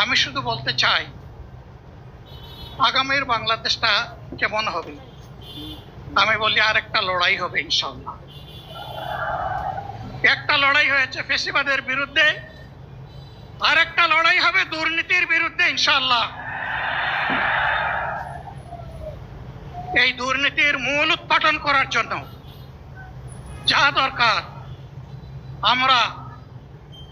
আমি শুধু বলতে চাই, আগামীর বাংলাদেশটা কেমন হবে? আমি বলি আরেকটা লড়াই হবে ইনশাল্লাহ একটা লড়াই হয়েছে ফেসিবাদের বিরুদ্ধে আর একটা লড়াই হবে দুর্নীতির বিরুদ্ধে ইনশাল্লাহ এই দুর্নীতির মূল উৎপাদন করার জন্য যা দরকার, আমরা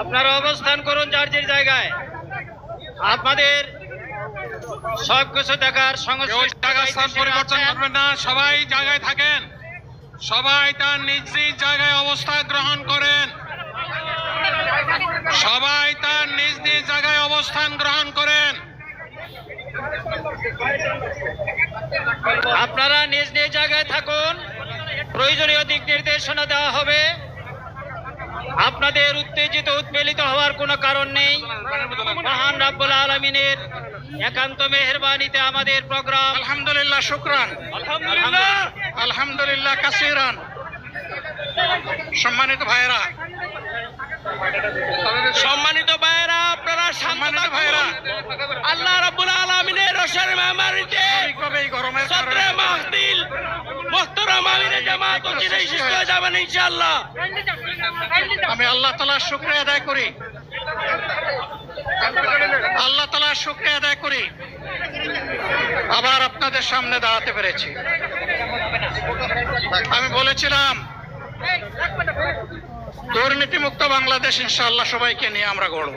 আপনারা অবস্থান করুন যার যার জায়গায়। আপনাদের সব কিছু দেখার স্থান পরিবর্তন করবেন না সবাই জায়গায় থাকেন। সবাই তার নিজ নিজ জায়গায় অবস্থা গ্রহণ করেন সবাই তার নিজ নিজ জায়গায় অবস্থান গ্রহণ করেন। আপনারা নিজ নিজ জায়গায় থাকুন। প্রয়োজনীয় দিক নির্দেশনা দেওয়া হবে। আপনাদের উত্তেজিত উৎপীড়িত হওয়ার কোনো কারণ নেই। মহান রাব্বুল আলমিনের একান্ত মেহরবানিতে আমাদের প্রোগ্রাম। আলহামদুলিল্লাহ শুক্রান। আলহামদুলিল্লাহ। আলহামদুলিল্লাহ কাসিরান। সম্মানিত ভাইয়েরা সম্মানিত ভাইয়েরা আপনারা সম্মানিত ভাইয়েরা আল্লাহ রাব্বুল আলামিনের রসের মেহমানিতে গরমের সদরে মাহদিল মোহতরম আমিরে জামাত ও চিরাই হয়ে যাবেন ইনশাআল্লাহ। আমি আল্লাহ তালার শুক্রিয়া আদায় করি। আল্লাহ তালার শুক্রিয়া আদায় করি। আবার আপনাদের সামনে দাঁড়াতে পেরেছি। আমি বলেছিলাম দুর্নীতিমুক্ত বাংলাদেশ ইনশাআল্লাহ সবাইকে নিয়ে আমরা গড়ব।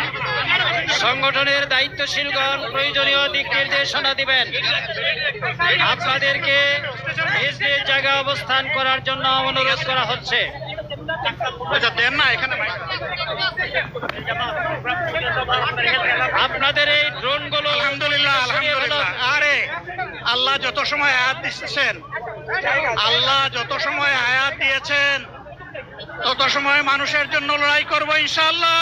সংগঠনের দায়িত্বশীলগণ প্রয়োজনীয় দিক নির্দেশনা দিবেন। আপনাদেরকে নিজ নিজ জায়গায় অবস্থান করার জন্য অনুরোধ করা হচ্ছে। আচ্ছা আপনাদের এই আলহামদুলিল্লাহ আলহামদুলিল্লাহ। আরে আল্লাহ যত সময় আয়াত দিচ্ছেন আল্লাহ যত সময় আয়াত দিয়েছেন তত সময় মানুষের জন্য লড়াই করব ইনশাআল্লাহ।